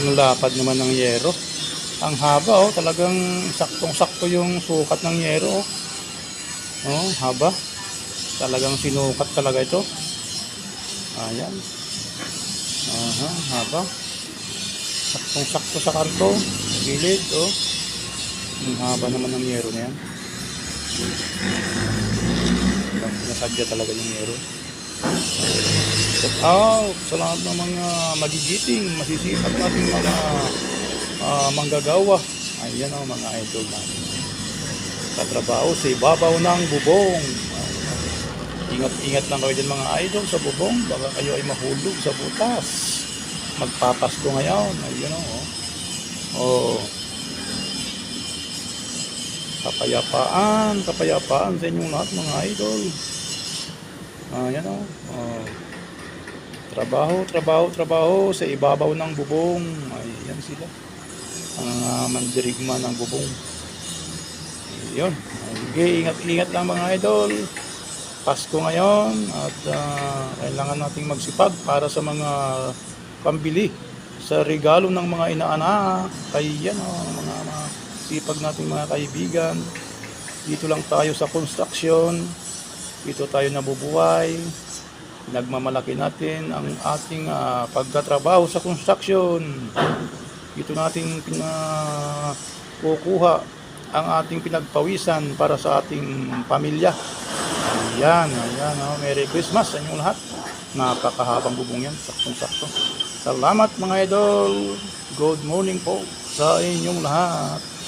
Yung lapad naman ng yero. Ang haba oh, talagang saktong-sakto yung sukat ng yero oh. Oh, haba. Talagang sinukat talaga ito. Ayan. Aha, haba. Saktong-sakto sa karto. Gilid, oh. Ang haba naman ng yero na yan. Nasadya talaga yung yero. Shout out sa lahat ng mga magigiting, masisipag nating mga ah, manggagawa. Ayan o, mga idol natin. Katrabaho sa ibabaw ng bubong. Ingat-ingat lang kayo dyan mga idol sa bubong. Baka kayo ay mahulog sa butas. Magpapasko ngayon. Ayun o. Oh. Kapayapaan, kapayapaan sa inyong lahat mga idol. Ayan o. Oh. Trabaho, trabaho, trabaho sa ibabaw ng bubong. Ayan sila. Ang uh, mandirigma ng bubong. Yun. Okay, ingat-ingat lang mga idol. Pasko ngayon at ah, kailangan nating magsipag para sa mga pambili sa regalo ng mga inaanak. Kaya yan oh, mga, mga sipag nating mga kaibigan. Dito lang tayo sa construction. Dito tayo nabubuhay nagmamalaki natin ang ating ah, pagkatrabaho sa construction. Dito natin kukuha ang ating pinagpawisan para sa ating pamilya. Ayan, ayan. Oh, Merry Christmas sa inyong lahat. Napakahabang bubong yan. Saktong-sakto. Salamat mga idol. Good morning po sa inyong lahat.